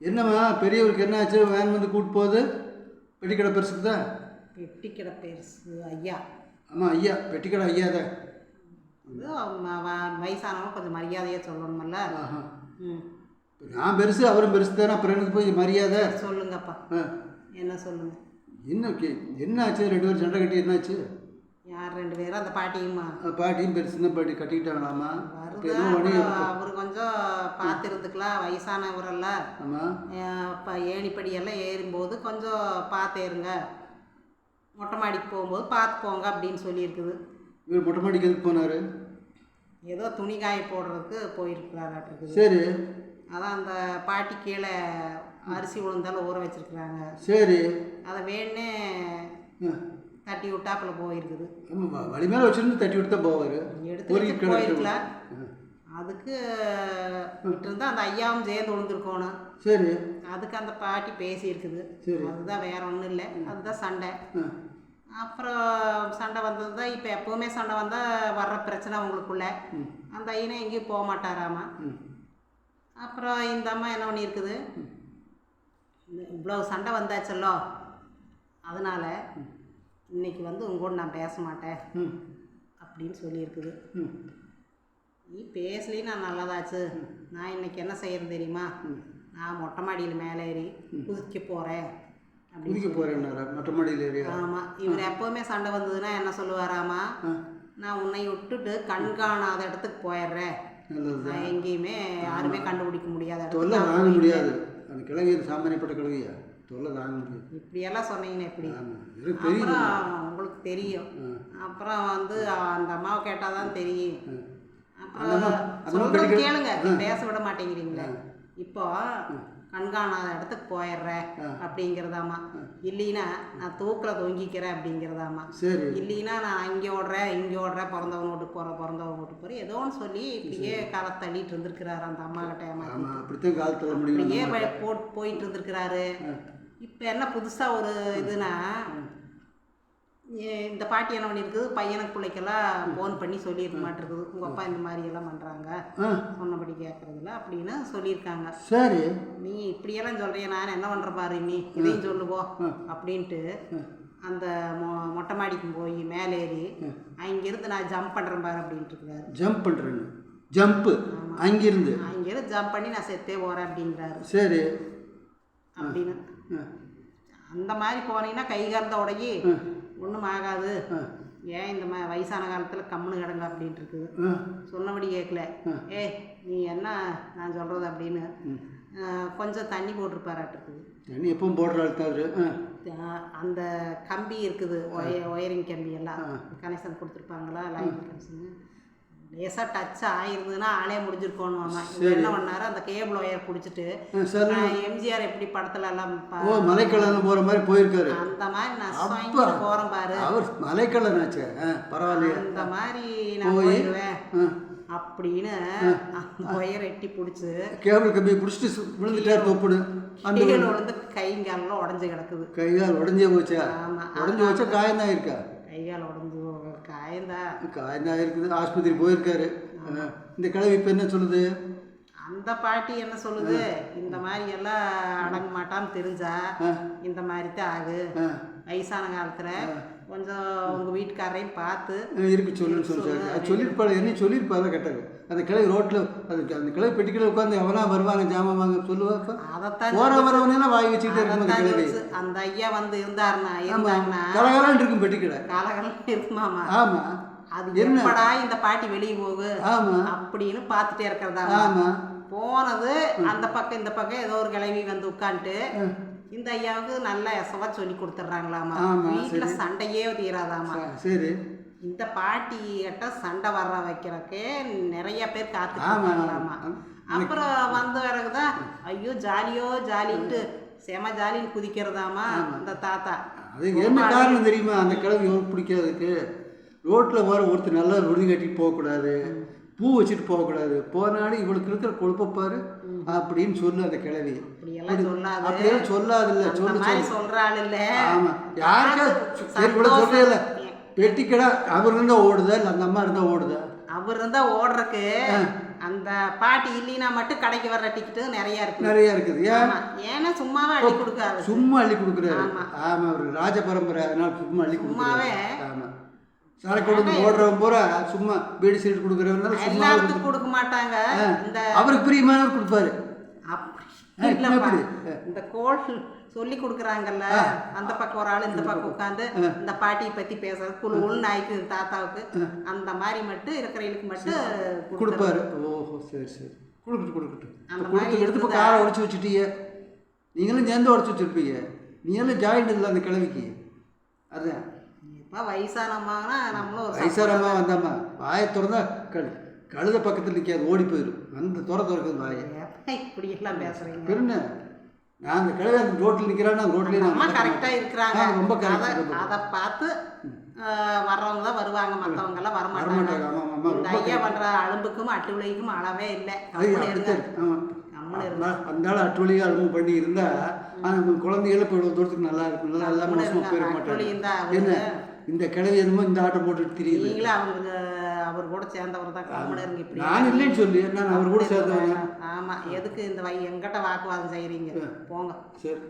என்னம்மா பெரியவருக்கு என்னாச்சு வேன் வந்து கூட்டு போகுது. பெட்டிக்கடை பெருசுக்கு தான் பெட்டிக்கடை பெருசு ஐயா. ஆமாம் ஐயா. பெட்டிக்கடை ஐயா தான். வயசானவங்க கொஞ்சம் மரியாதையாக சொல்லணுமல்ல? ம். நான் பெருசு அவரும் பெருசு தானே. அப்புறம் எனக்கு போய் மரியாதை? சொல்லுங்கப்பா. என்ன சொல்லுங்க? என்ன கே என்னாச்சு ரெண்டு பேரும் சண்டை கட்டி என்னாச்சு யார் ரெண்டு பேரும்? அந்த பாட்டியுமா? பாட்டியும் பெருசு சின்ன பாட்டி கட்டிக்கிட்டாங்களாமா வழி அவர் கொஞ்சம் பார்த்து இருந்துக்கலாம் வயசானவரல்ல இப்போ ஏணிப்படியெல்லாம் ஏறும்போது கொஞ்சம் பார்த்து ஏறுங்க மொட்டை மாடிக்கு போகும்போது பார்த்து போங்க அப்படின்னு சொல்லியிருக்குது. இவர் மொட்டை மாடிக்கு எதுக்கு போனார்? ஏதோ துணி காய போடுறதுக்கு போயிருக்கிறாராட்டிருக்குது சரி. அதான் அந்த பாட்டி கீழே அரிசி உளுந்தாலும் ஊற வச்சிருக்கிறாங்க. சரி. அதை வேணே தட்டி விட்டாப்புல போயிருக்குது. வழி மேலே வச்சுருந்து தட்டி விட்டு தான் போவார். எடுத்து போயிருக்கலாம். அதுக்கு விட்டுருந்தா அந்த ஐயாவும் சேர்ந்து விழுந்திருக்கணும் சரி. அதுக்கு அந்த பாட்டி பேசியிருக்குது. சரி. அதுதான் வேற ஒன்றும் இல்லை. அதுதான் சண்டை. அப்புறம் சண்டை வந்தது தான் இப்போ எப்போவுமே சண்டை வந்தால் வர்ற பிரச்சனை அவங்களுக்குள்ள. அந்த ஐயனை எங்கேயும் போக மாட்டாராமா. அப்புறம் இந்த அம்மா என்ன பண்ணியிருக்குது? இவ்வளோ சண்டை வந்தாச்சல்லோ. அதனால் இன்னைக்கு வந்து உங்கூட நான் பேச மாட்டேன். அப்படின்னு சொல்லியிருக்குது. நீ பேசலையும் நான் நல்லதாச்சு. நான் இன்னைக்கு என்ன செய்யறது தெரியுமா? நான் மொட்டை மாடியில் மேலே ஏறி குதிக்க போகிறேன் குதிக்க போகிறேன்னாரா மொட்டை மாடியில் ஏரியா ஆமாம் இவர் எப்போவுமே சண்டை வந்ததுன்னா என்ன சொல்லுவாராமா? நான் உன்னை விட்டுட்டு கண் காணாத இடத்துக்கு போயிடுறேன். நான் எங்கேயுமே யாருமே கண்டுபிடிக்க முடியாத தொல்லை தாங்க போயிட்டேன். முடியாது. அந்த கிழவி சாமானியப்பட்ட கிழவியா? தொல்லை தாங்க முடியாது. இப்படியெல்லாம் சொன்னீங்கன்னா எப்படி? அப்புறம் உங்களுக்கு தெரியும். அப்புறம் வந்து அந்த அம்மாவை கேட்டால் தான் தெரியும் படிக்கிற- கேளுங்க. பேச விட மாட்டேங்கிறீங்களே இப்போ கண்காணாத இடத்துக்கு போயிடுறேன் அப்படிங்கிறதாம்மா. இல்லைன்னா நான் தூக்கில் தொங்கிக்கிறேன் அப்படிங்கிறதாம்மா. சரி. இல்லைன்னா நான் அங்கே ஓடுறேன் இங்கே ஓடுறேன் பிறந்தவன் வீட்டுக்கு போகிறேன் பிறந்தவன் வீட்டுக்கு போகிறேன் ஏதோ ஒன்று சொல்லி இப்படியே காலை தள்ளிட்டு இருந்திருக்கிறாரு அந்த அம்மா கிட்ட ஏமாத்தி ஆமாம் அப்படித்தான் கால் தள்ள முடியும் அப்படியே வ- போட் போயிட்டு இருந்திருக்கிறாரு. இப்போ என்ன புதுசாக ஒரு இதுனா இந்த பாட்டி என்ன பண்ணியிருக்குது பையனுக்கு பிள்ளைக்கெல்லாம் ஃபோன் பண்ணி சொல்லியிருக்க மாட்டிருக்குது. உங்கள் அப்பா இந்த மாதிரி எல்லாம் பண்ணுறாங்க சொன்னபடி கேட்குறதில்ல அப்படின்னு சொல்லியிருக்காங்க சரி. நீ இப்படியெல்லாம் சொல்கிறிய நான் என்ன பண்ணுற பாரு நீ? இதையும் சொல்லுவோம் அப்படின்ட்டு அந்த மொ மொட்டை மாடிக்கு போய் மேலே ஏறி அங்கேருந்து நான் ஜம்ப் பண்ணுறேன் பாரு அப்படின்ட்டு இருக்கிறாரு ஜம்ப் பண்ணுறேன்னு ஜம்ப்பு அங்கிருந்து. அங்கேருந்து ஜம்ப் பண்ணி நான் செத்தே போகிறேன் அப்படிங்கிறாரு சரி. அப்படின்னு. அந்த மாதிரி போனீங்கன்னா கை கறந்த உடகி ஒன்றும் ஆகாது. ஏன் இந்த மா வயசான காலத்தில் கம்முன்னு கிடங்க அப்படின்ட்டு இருக்குது சொன்னபடி கேட்கல ஏய் நீ என்ன நான் சொல்கிறது அப்படின்னு கொஞ்சம் தண்ணி போட்டிருப்பாராட்டிருக்குது தண்ணி எப்பவும் போடுற ஆள் தான் அவரு. ஆ அந்த கம்பி இருக்குது ஒய ஒயரிங் கம்பி எல்லாம். கனெக்ஷன் கொடுத்துருப்பாங்களா? லைன் கனெக்ஷன் லேசாக டச் ஆயிருந்ததுன்னா ஆளே இவர் என்ன பண்ணாரு? அந்த கேபிள் ஒயர் பிடிச்சிட்டு எம்ஜிஆர் எப்படி படத்துல எல்லாம் ஓ மலைக்கல்லன் போகிற மாதிரி போயிருக்காரு. அந்த மாதிரி நான் போகிறேன் பாரு. அவர் மலைக்கல்லன் ஆச்சே ஆ பரவாயில்லையே. அந்த மாதிரி நான் போயிடுவேன் அப்படின்னு அந்த ஒயர் எட்டி பிடிச்சி கேபிள் கம்பியை பிடிச்சிட்டு விழுந்துட்டார் தொப்புன்னு. அந்த விழுந்து கைங்காலெல்லாம் உடஞ்சி கிடக்குது. கைகால் உடஞ்சே போச்சா? ஆமா. உடஞ்சி போச்சா காயந்தான் இருக்கா? கைகால் உடஞ்சி. காயந்தா காயந்தான் இருக்குது? ஆஸ்பத்திரி போயிருக்காரு. இந்த கிழவி இப்போ என்ன சொல்லுது? அந்த பாட்டி என்ன சொல்லுது? இந்த மாதிரி எல்லாம் அடங்க மாட்டான்னு தெரிஞ்சா இந்த மாதிரி தான் ஆகு. வயசான காலத்துல கொஞ்சம் உங்க வீட்டுக்காரரையும் பார்த்து இருக்கு சொல்லுன்னு சொல்லிட்டாரு அது சொல்லியிருப்பாள் என்ன சொல்லியிருப்பாள் கேட்டாரு அந்த கிளை ரோட்டில் அதுக்கு அந்த கிளை பெட்டிக்கிளை உட்காந்து எவனா வருவாங்க ஜாமான் வாங்க சொல்லுவாப்பா? அதைத்தான் போற வரவனெல்லாம் வாய் வச்சுக்கிட்டே இருக்கும் அந்த ஐயா வந்து இருந்தாருன்னா இருந்தாங்கன்னா கலகலான் இருக்கும் பெட்டிக்கிடை காலகாலம் இருக்குமாமா ஆமா. அது எப்படா இந்த பாட்டி வெளியே போகு? அப்படின்னு பார்த்துட்டே இருக்கிறதா ஆமா. போனது அந்த பக்கம் இந்த பக்கம் ஏதோ ஒரு கிளவி வந்து உட்காந்துட்டு இந்த ஐயாவுக்கு நல்ல எசவா சொல்லி கொடுத்துட்றாங்களாமா வீட்டுல சண்டையே தீராதாமா? சரி. இந்த பாட்டி கிட்ட சண்டை வர்ற வைக்கிறக்கே நிறைய பேர். காத்துக்கலாமா அப்புறம் வந்த பிறகுதான் ஐயோ ஜாலியோ ஜாலின்ட்டு செம ஜாலின்னு குதிக்கிறதாமா இந்த தாத்தா. அது என்ன காரணம் தெரியுமா? அந்த கிழவி இவனுக்கு பிடிக்காததுக்கு ரோட்டில் போகிற ஒருத்தர் நல்லா விருது கட்டிட்டு போகக்கூடாது. பூ வச்சுட்டு போகக்கூடாது போனாலும் இவளுக்கு இருக்கிற கொழுப்பப்பாரு அப்படின்னு சொல்லு அந்த கிழவி சொல்லாது. அப்படியெல்லாம் சொல்லாதில்ல. அந்த சொல்லு சொல்றாள் இல்ல ஆமா. யாருக்கா? சரி கூட பெட்டிக்கடை அவர் இருந்தா ஓடுதா? இல்லை அந்த அம்மா இருந்தா ஓடுதா? அவர் இருந்தா ஓடுறக்கு அந்த பாட்டி இல்லைன்னா மட்டும் கடைக்கு வர்ற டிக்கெட்டு நிறைய இருக்கு நிறைய இருக்குது. ஏன்? ஏன்னா சும்மாவே அள்ளி கொடுக்காது. சும்மா அள்ளி கொடுக்குறாரு. ஆமா. ஆமா அவர் ராஜ பரம்பரை. அதனால சும்மா அள்ளி சும்மாவே. ஆமா. சரக்கு வந்து ஓடுறவன் பூரா சும்மா பீடி சீட்டு கொடுக்குறவனால எல்லாத்துக்கும் கொடுக்க மாட்டாங்க இந்த அவருக்கு பிரியமானவர் கொடுப்பாரு. அப்படி? இந்த கோல் சொல்லி கொடுக்குறாங்கல்ல. அந்த பக்கம் ஒரு ஆள் இந்த பக்கம் உட்காந்து இந்த பாட்டியை பத்தி பேசுறது. குழு நாய்க்கு தாத்தாவுக்கு. அந்த மாதிரி மட்டும் இருக்கிறவங்களுக்கு மட்டும். கொடுப்பாரு. ஓஹோ சரி சரி. கொடுக்கட்டும் கொடுக்கட்டும். அந்த மாதிரி எடுத்து இப்போ? காரை உடச்சி வச்சுட்டீங்க நீங்களும் சேர்ந்து உடச்சி வச்சிருப்பீங்க. நீங்களும் ஜாயிண்ட் இல்லை அந்த கிழவிக்கு. இப்ப வயசானம்மாங்கன்னா நம்மளும் ஐசாரம்மா வந்தாம்மா. வாயை திறந்தா கழு கழுத பக்கத்தில் நிற்காது ஓடி போயிடும் அந்த துற திறக்குது வாயை. இப்படி எல்லாம் பெருண்ண நான் அந்த கழுதை அந்த ரோட்டில் நிற்கிறான்னா ரோட்லேயே அம்மா நான் கரெக்டா இருக்கிறாங்க. ரொம்ப correct அத- பார்த்து வர்றவங்க தான் வருவாங்க. மத்தவங்க எல்லாம் வரமாட்டாங்க. ஐயா பண்ற அலும்புக்கும் அட்டு விலைக்கும் அளவே இல்லை. கம்முனு இருங்க. அந்த அட்டுவலியாக அலும்பு பண்ணி இருந்தா ஆனால் குழந்தைகள போயிடும் தூரத்துக்கு நல்லா இருக்கும் நல்லா எல்லாம் மோசமாக. போயிட மாட்டாங்க. என்ன? இந்த கிழவி என்னமோ இந்த ஆட்டை போட்டுட்டு தெரியுது. நீங்களும் அவருக்கு அவர் கூட சேர்ந்தவர் தான் கம்முனு இருங்க இப்படி. நான் இல்லைன்னு சொல்லி. நான் அவர் கூட சேர்ந்தவங்க ஆமா. எதுக்கு இந்த வை எங்கிட்ட வாக்குவாதம் செய்றீங்க? போங்க. சரி